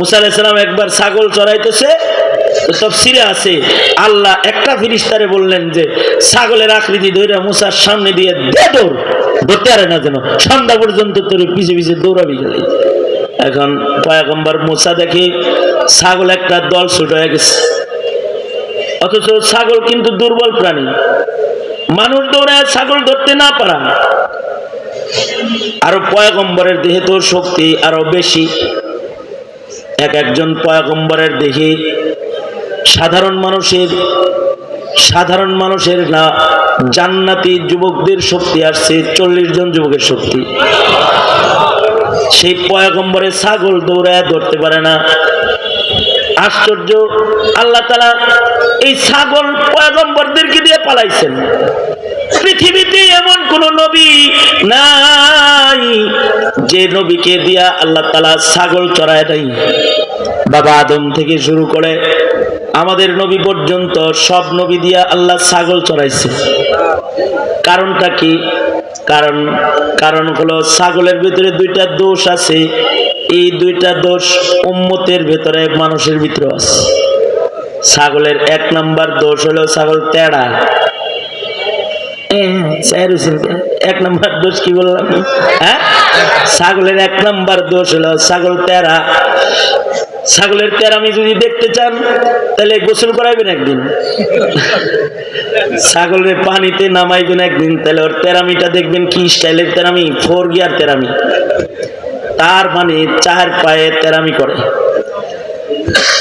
মুসা একবার ছাগল চড়াইতেছে তো তফসিরে আছে, আল্লাহ একটা ফিরিস্তারে বললেন যে, ছাগলের আকৃতি ধরে মুসার সামনে দিয়ে দে দৌড়, ধরতে পারে না যেন, সন্ধ্যা পর্যন্ত তোর পিছে পিছে দৌড়াবি গেলে এখন পয়াগম্বর মুসা দেখে ছাগল একটা দল ছুট হয়ে গেছে। অথচ ছাগল কিন্তু দুর্বল প্রাণী। মানুষ দৌড়ায়, ছাগল ধরতে না পারা। আরও পয়গম্বরের দেহে তোর শক্তি আরও বেশি। এক একজন পয়গম্বরের দেহে সাধারণ মানুষের সাধারণ মানুষের না, জান্নাতি যুবকদের শক্তি আসছে, চল্লিশ জন যুবকের শক্তি। সেই পয়গম্বরের ছাগল দৌড়ায় ধরতে পারে না। আশ্চর্য, আল্লাহ তালা এই ছাগল পয়াগম্বরদেরকে দিয়ে পালাইছেন। পৃথিবীতে এমন কোন নবী নাই যে নবীকে দিয়া আল্লাহ তালা ছাগল চড়ায় নাই। বাবা আদম থেকে শুরু করে আমাদের নবী পর্যন্ত সব নবী দিয়া আল্লাহ ছাগল চড়াইছে। কারণটা কি? কারণ কারণ হলো ছাগলের ভিতরে দুইটা দোষ আছে। এই দুইটা দোষ উম্মতের ভেতরে, মানুষের ভিতরে আছে। ছাগলের এক নাম্বার দোষ হলো ছাগল তেড়া এক নাম্বার দোষ বললাম? হ্যাঁ? ছাগলের এক নাম্বার দোষ হলো ছাগল তেরা। ছাগলের তেরামি যদি দেখতে চান, তাহলে গোসল করাইবেন একদিন। ছাগলের পানিতে নামাইবেন একদিন, তাহলে ওর তেরামিটা দেখবেন কি স্টাইলের তেরামি, ফোর গিয়ার তেরামি। তার মানে চার পায়ে তেরামি করে।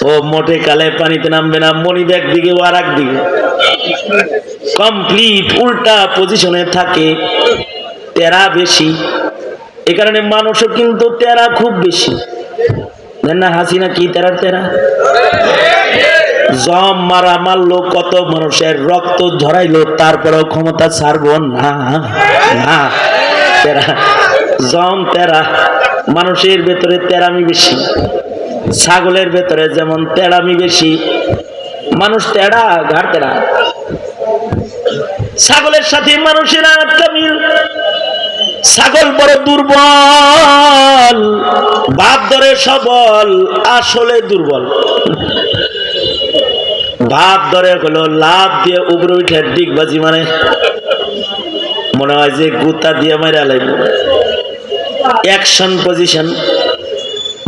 ও মোটে কালে পানিতে নামবে না মনিব একদিকে ও আর একদিকে কমপ্লিট উল্টা পজিশনে থাকে, তেরা বেশি। এ কারণে মানুষও কিন্তু তেরা খুব বেশি। না, হাসিনা কি তেরার তেরা? জম মারা মারলো, কত মানুষের রক্ত ঝরাইলো, তারপরেও ক্ষমতা ছাড়বো না না, তেরা। জম তেরা, মানুষের ভেতরে তেরামি বেশি। ছাগলের ভেতরে যেমন তেড়ামি বেশি, মানুষ তেড়া ঘাড় তেড়া। ছাগলের সাথে মানুষের একটা মিল ছাগল বড় দুর্বল, বাপ ধরে সবল, আসলে দুর্বল। ভাব ধরে হলো লাভ দিয়ে উপরে উঠে ডিগবাজি মানে মনে হয় যে গুতা দিয়ে মারা লাগবে অ্যাকশন পজিশন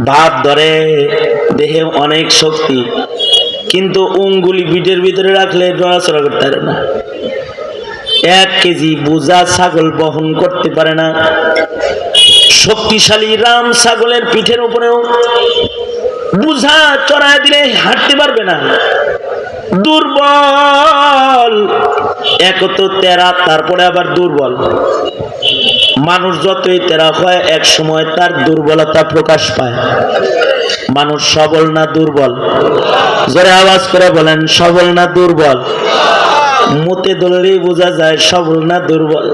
ভাব ধরে, দেহে অনেক শক্তি। কিন্তু উঙ্গুলি বিটের ভিতরে রাখলে নড়াচড়া করতে পারে না। এক কেজি বোঝা ছাগল বহন করতে পারে না। শক্তিশালী রাম ছাগলের পিঠের উপরেও বুঝা চড়ায় দিলে হাঁটতে পারবে না। দুর্বল এক তো তেরা, তারপরে আবার দুর্বল। মানুষ যতই তেরা হয়, এক সময় তার দুর্বলতা প্রকাশ পায়। মানুষ সবল না দুর্বল? জোরে আওয়াজ করে বলেন, সবল না দুর্বল? মতে ধরলেই বোঝা যায়, সবল না দুর্বল।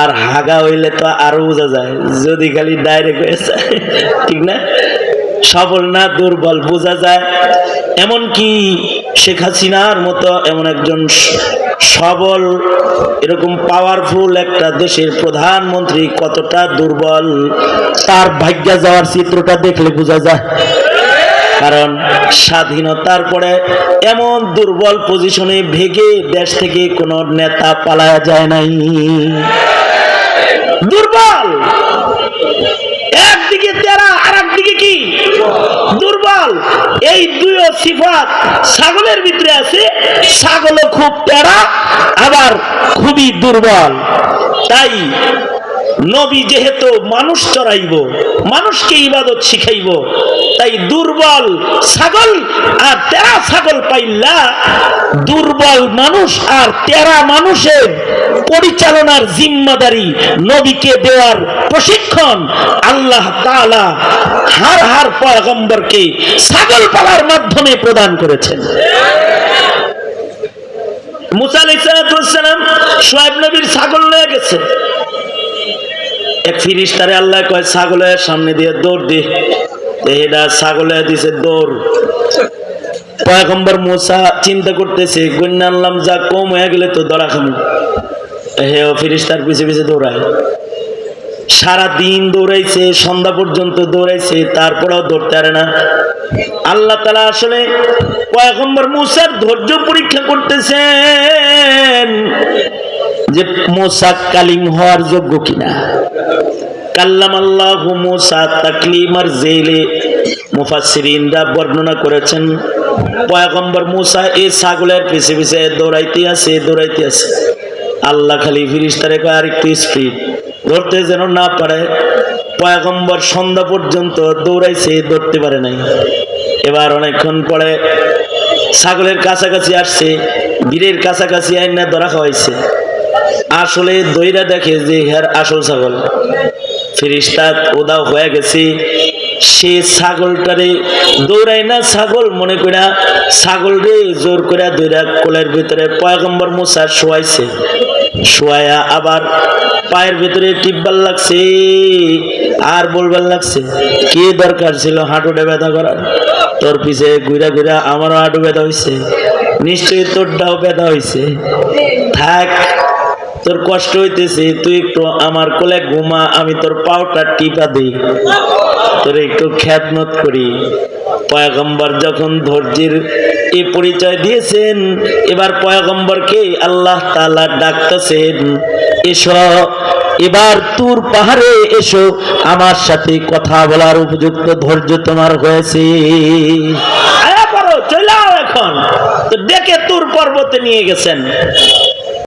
আর হাগা হইলে তো আরও বোঝা যায়, যদি খালি ডাইরেক্ট হয়ে যায়, ঠিক না? সবল না দুর্বল বোঝা যায়। এমন কি শেখ হাসিনার মতো এমন একজন সবল, এরকম পাওয়ারফুল একটা দেশের প্রধানমন্ত্রী কতটা দুর্বল, তার ভাগ্যা যাওয়ার চিত্রটা দেখলে বোঝা যায়। কারণ স্বাধীনতার পরে এমন দুর্বল পজিশনে ভেগে দেশ থেকে কোনো নেতা পালায়া যায় নাই। দুর্বল! সিফাত ছাগলের ভিতরে আছে। ছাগলও খুব প্যারা আবার খুবই দুর্বল। তাই নবী যেহেতু মানুষ চড়াইব, মানুষকে ইবাদত শিখাইব, তাই দুর্বল ছাগল আর তেরা ছাগল পাইলা দুর্বল মানুষ আর তেরা মানুষের পরিচালনার জিম্মাদারি নবীকে দেওয়ার প্রশিক্ষণ আল্লাহ তাআলা হার হার পয়গম্বরকে ছাগল পালার মাধ্যমে প্রদান করেছেন। মুসা আলাইসালাম সোয়েব নবীর ছাগল নিয়ে গেছে। এক ফিরিস্তারে আল্লাহ কয়, ছাগলের সামনে দিয়ে দৌড় দি। এটা ছাগলে দিছে দৌড়। মুসা চিন্তা করতেছে আনলাম, যা কম হয়ে গেলে তো খামু। হে দৌড়ায়। সারা দিন দৌড়াইছে, সন্ধ্যা পর্যন্ত দৌড়াইছে, তারপরেও ধরতে পারে না। আল্লাহ তালা আসলে পয়গম্বর মুসার ধৈর্য পরীক্ষা করতেছেন যে মোসা কালিম হওয়ার যোগ্য কিনা। কাল্লাম আল্লাহ মোসা তাকলিমার জেলে মুফাসসিরিনরা বর্ণনা করেছেন, পয়গম্বর মুসা এই ছাগলের পিছে পিছে দৌড়াইতে আছে দৌড়াইতে আছে। আল্লাহ খালি ফিরিস্তারে আর একটু স্পিড ধরতে যেন না পারে, পয়গম্বর সন্ধ্যা পর্যন্ত দৌড়াইছে, ধরতে পারে নাই। এবার অনেকক্ষণ পরে ছাগলের কাছাকাছি আসছে, বীরের কাছাকাছি আইনা ধরা খাওয়াইছে। আসলে দইরা দেখে যে হের আসল ছাগল। ফিরিস্তা ওদাও হয়ে গেছে। সে ছাগলটারে দৌড়াই না, ছাগল মনে করা ছাগল রে জোর করে দৌড়া কোলের ভিতরে। পয়গম্বর মোসা শোয়াইছে। শোয়ায়া আবার পায়ের ভিতরে টিপবার লাগছে, আর বলবার লাগছে, কি দরকার ছিল হাঁটুটা ব্যথা করার? তোর পিছে ঘুরা ঘুরা আমারও হাঁটু ব্যথা হয়েছে নিশ্চয়ই তোরটাও ব্যথা হয়েছে থাক তোর কষ্ট হইতেছে, তুই একটু আমার কোলে ঘুমা, আমি তোর পাওটা টিপা দিই। তোর একটু খ্যাতমত করি। পয়গম্বর যখন ধৈর্যের এ পরিচয় দিয়েছেন, এবার পয়গম্বরকে আল্লাহ তালা ডাকতেছেন, এসো, এবার তুর পাহাড়ে এসো, আমার সাথে কথা বলার উপযুক্ত ধৈর্য তোমার হয়েছে। এখন। ডেকে তুর পর্বতে নিয়ে গেছেন।